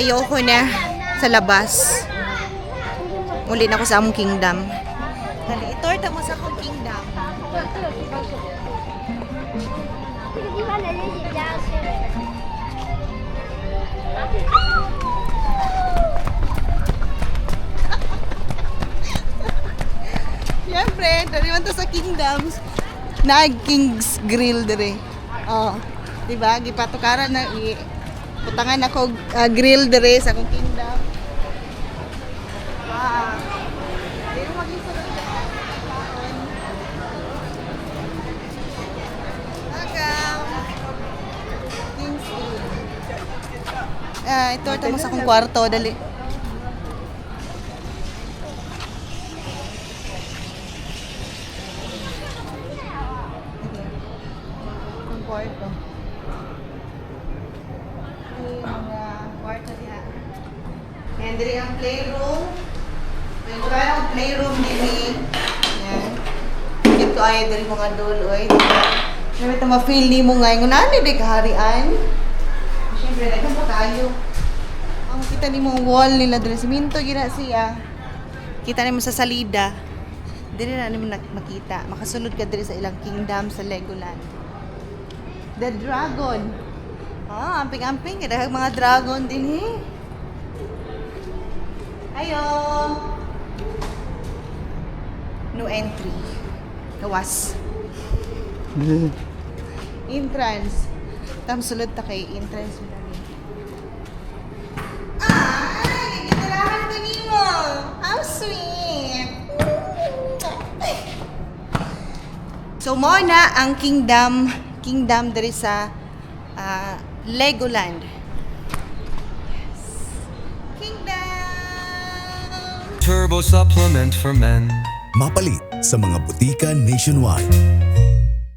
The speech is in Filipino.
Ayoko na sa labas. Muli na ako sa among kingdom. Dali, itorta mo sa akong kingdom. Siyempre, dali man to sa kingdoms. Nag King's Grill dire. Oh, di ba? Gipatukaran na i putangan ako ah, grill dire sa akong kingdom. Wow. Welcome. King's Grill. Ah, ito ito mo sa akong kwarto dali. Ang kwarto. Ay, mga kwarto diha. And diri ang playroom. May wala ang playroom din Yan. Dito ay diri mga duloy. Sabi ito ma-feel ni mo ngayon. Ano di kaharian. Siyempre, nagkang pa tayo. Ang kita ni mo wall nila diri. Siminto gina siya. Kita ni mo sa salida. Dili na nimo nak- makita. Makasulod ka diri sa ilang kingdom sa Legoland. The dragon. Ah, amping-amping. Kada mga dragon din eh. Ayo. No entry. Gawas. entrance. Tam sulod ta kay entrance mo lagi. Ah, gitarahan ko nimo. How sweet. So mo na ang kingdom kingdom diri sa ah, Legoland. Turbo supplement for men. Mapalit sa mga butika nationwide.